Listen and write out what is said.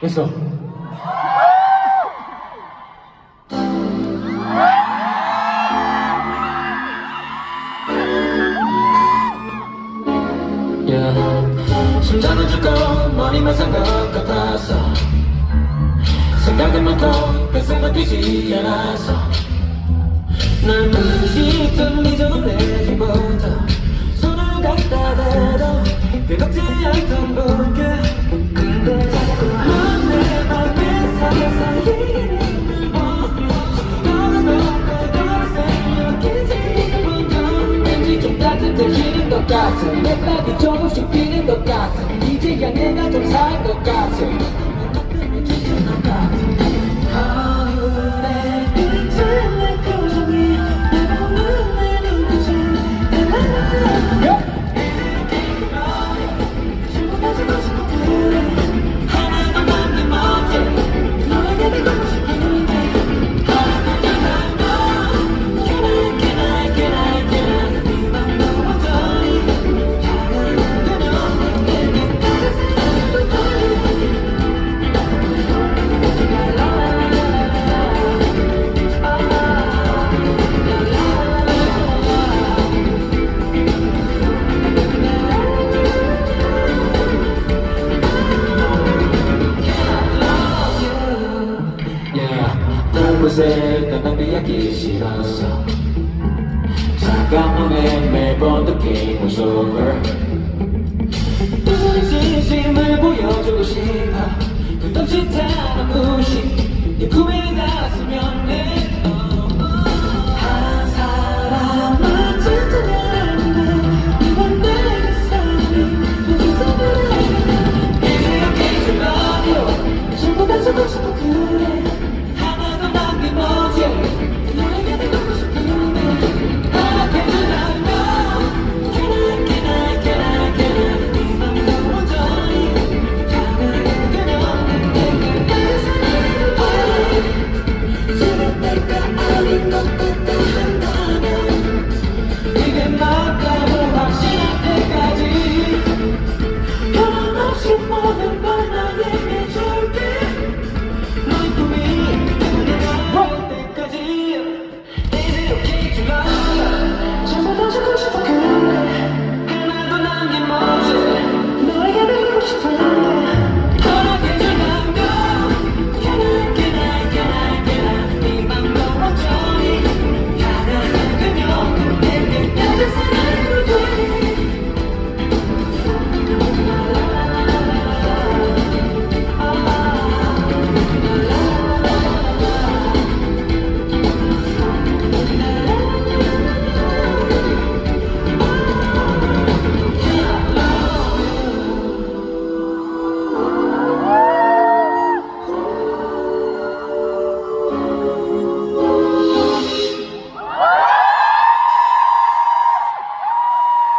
됐어. 심장은 죽고 머리만 산것 같아서. 생각은 많고 뱃속만 뛰지 않아서. 날 무시했던 이전은 내지부터 손을 갖다 대도 뜨겁지 않던 볼게 좀 따뜻해지는 것 같아 내 맘이 조금씩 뛰는 것 같아 이제야 내가 좀 살 것 같아 사실 넌날 이야기 싫었어 차가운 눈에 매번 느낀 was over 진심을 보여주고 싶어. 끝없이 타는 무식 네 꿈에 닿으면, 해 전부 다 주고 싶어 그래.